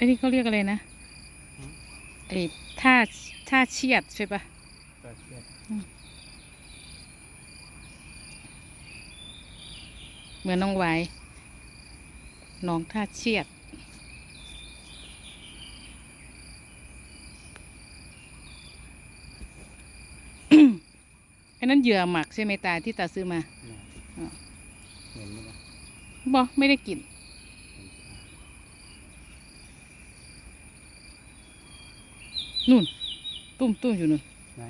อันนี้เขาเรียกอะไรนะหืมไอ้ท่าท่าเชียดใช่ปะก็เชือกเหมือนน้องไว้น้องท่าเชียดอันนั้นเหยื่อหมักใช่ไหมตาที่ตาซื้อมาเนี่ยอ่าเห็นไหมล่ะบอไม่ได้กินเห็นอะ นู่น ตุ้มตุ้มอยู่นู่นไหน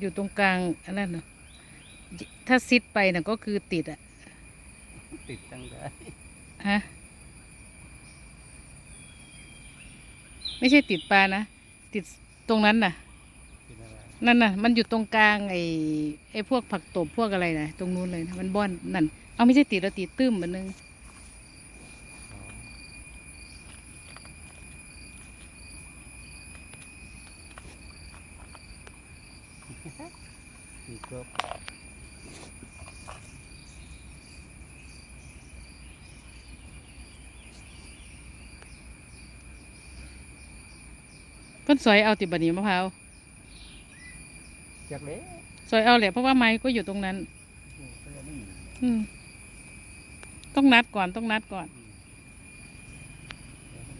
อยู่ตรงกลางอันนั้นเนาะถ้าซิดไปน่ะก็คือติดอะติดตั้งได้ฮะไม่ใช่ติดปลานะ ติดตรงนั้นน่ะ ติดอะไรนั่นน่ะ มันอยู่ตรงกลางไอ้ไอ้พวกผักตบพวกอะไรนะตรงนู้นเลยนะมันบ้อนนั่น เอาไม่ใช่ติดแล้วติดตื้มมันนึง อ๋อมี ครบเพิ่นสอยเอาติดบันนี้มะพร้าวจากเล็กสอยเอาแหละเพราะว่าไม้ก็อยู่ตรงนั้นก็ยังไม่มีอืมต้องนัดก่อนต้องนัดก่อน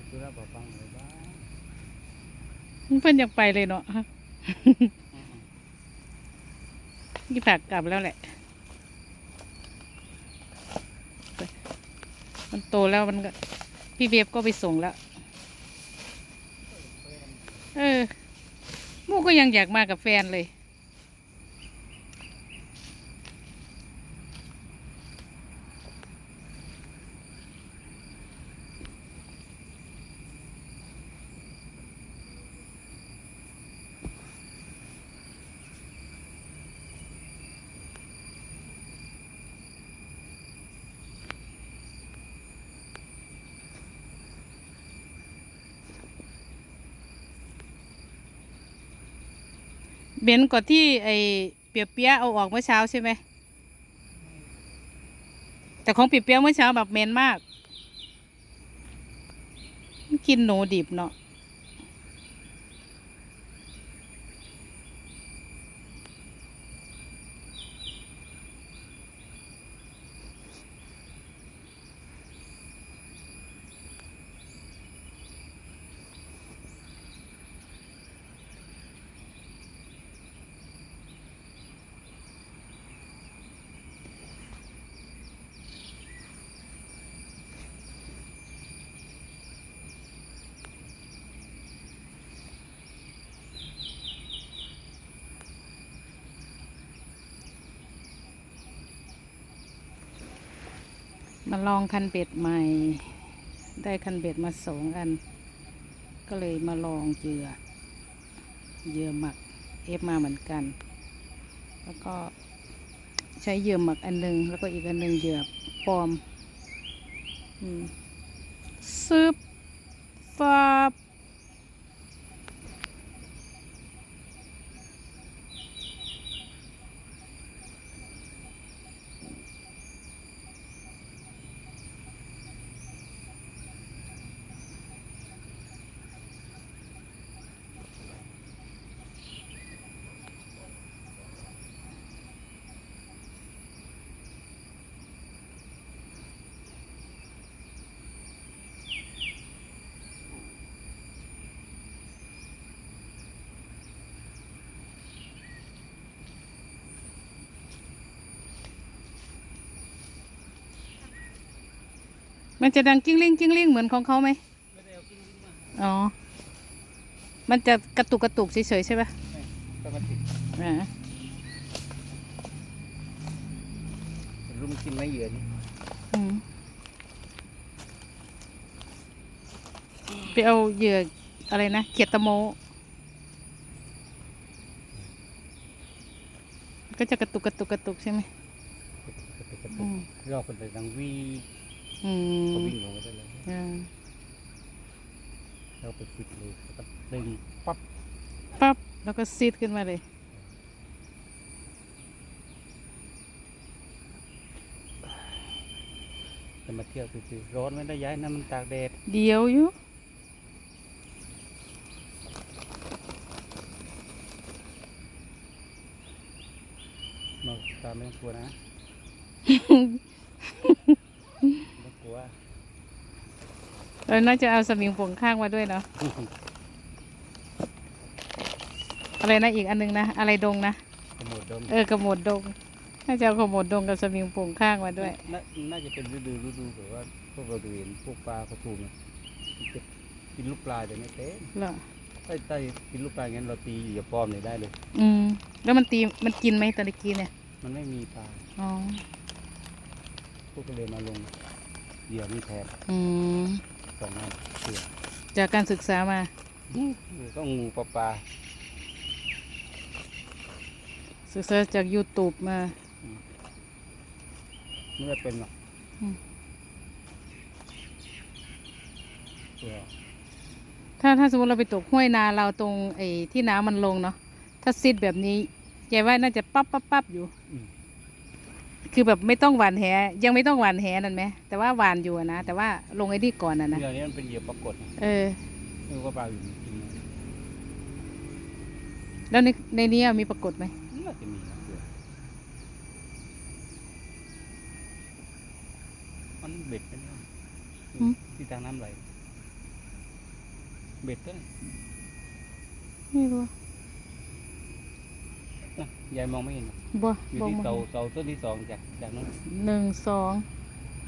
คือเราบอกฟังเลยบ้างเพิ่นอยากไปเลยเนาะ นี่ผักกลับแล้วแหละ มันโตแล้วมันก็ พี่เวฟก็ไปส่งแล้ว เออมูก็ยังอยากมากับแฟนเลย เบนก่อนที่ไอเปียเปียเอาออกเมื่อเช้าใช่ไหม แต่ของเปียเปียเมื่อเช้าแบบเหม็นมาก กินหนูดิบเนาะ มาลองคันเบ็ดใหม่ ได้คันเบ็ดมาสองอัน ก็เลยมาลองเหยื่อเหยื่อหมักเอฟมาเหมือนกัน แล้วก็ใช้เหยื่อหมักอันหนึง แล้วก็อีกอันหนึงเหยื่อปลอม อืมซึบฟาบ มันจะดังกิ้งลิงกิ้งลิงเหมือนของเขาไหมไม่ได้เอากินกินมาอ๋อ มันจะกระตุกกระตุกเฉยๆใช่ปะก็มาติดอ่ารุมกินไม่เหยื่อนี่อืมไปเอาเหยื่ออะไรนะเขียดตะโม ก็จะกระตุกกระตุกกระตุกใช่ไหมกระตุกกระตุอืกมรอบคนไปดังวี วิ่งลงมาได้เลยอ่าเราไปปิดเลยแล้วก็ดึงปั๊บปั๊บแล้วก็ซีดขึ้นมาเลยจะมาเที่ยวคือๆร้อนไม่ได้ย้ายน้ำมันตากแดดเดียวอยู่มาตามไม่ต้องกลัวนะ เราน่าจะเอาสมิงโป่งข้างมาด้วยเนาะ อะไรนะอีกอันนึงนะ อะไรดงนะขโมดดมเออกระโมดดง น่าจะเอาขโมดดงกับสมิงโป่งข้างมาด้วยน่าน่าจะเป็นฤดูฤดูแบบว่าพวกเราดูเห็นพวกปลากระทูเนี่ยมันจะกินลูกปลาแต่ไม่เป็นเหรอถ้าถ้ากินลูกปลาอย่างนั้นเราตีเหยื่อปลอมเนี่ยได้เลย อืม แล้วมันตี มันกินไหมตะกี้เนี่ย มันไม่มีปลาอ๋อ พวกก็เลยมาลงเหยื่อมีแทนอืม สองอันเสือจากการศึกษามาต้องงูปลาปลาศึกษาจาก YouTube มาไม่ได้เป็นหรอกอืมเสือถ้าถ้าสมมติเราไปตกห้วยนาเราตรงไอ้ที่น้ำมันลงเนาะถ้าซิดแบบนี้ยายว่าน่าจะปั๊บปั๊บปั๊บอยู่ อืม คือแบบไม่ต้องหวานแหยังไม่ต้องหวานแหนั่นไหมแต่ว่าหวานอยู่อะนะแต่ว่าลงไอ้นี่ก่อนอะนะเหยื่อนี้มันเป็นเหยื่อปรากฏนะเออไม่รู้ว่าปลาอยู่กินไหมแล้วในในนี้มีปรากฏไหมน่าจะมีนะเสือมันเบ็ดเป็นที่ทางน้ำไหลเบ็ดก็ไม่รู้ นะยายมองไม่เห็นหรอกบ่อยู่บ่ที่มาเสาเสาต้นที่สองจากจากนู้นหนึ่งสอง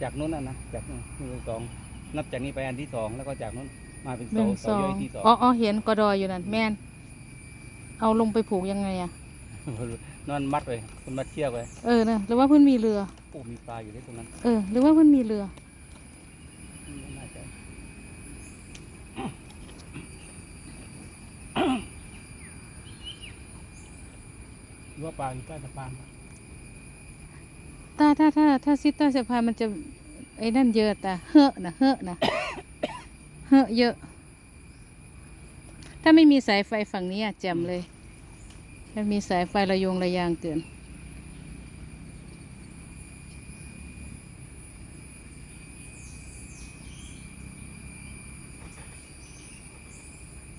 จากนู้นน่ะนะจากนู้นหนึ่งสองนับจากนี้ไปอันที่สองแล้วก็จากนู้นมาเป็นหเสานึ่งเสาสองย่อยที่สอง อ๋ออ๋อเห็นกระดอยอยู่นั่นแม่น เอาลงไปผูกยังไงอะนอนมัดเลยคนมัดเชือกไว้เออนะหรือว่าเพิ่นมีเรือ โอ้มีปลาอยู่ในตรงนั้น เออ หรือว่าเพิ่นมีเรือ ไม่น่าจะห รั้ว่าปลาอยู่ใต้สะพานปะถ้าถ้าถ้าถ้าซิตเตอร์สะพานมันจะไอ้นั่นเยอะแต่เฮอะนะเฮอะนะเฮอะเยอะ ถ้าไม่มีสายไฟฝั่งนี้อะแจ่มเลย ถ้ามีสายไฟระยงระยางเกิน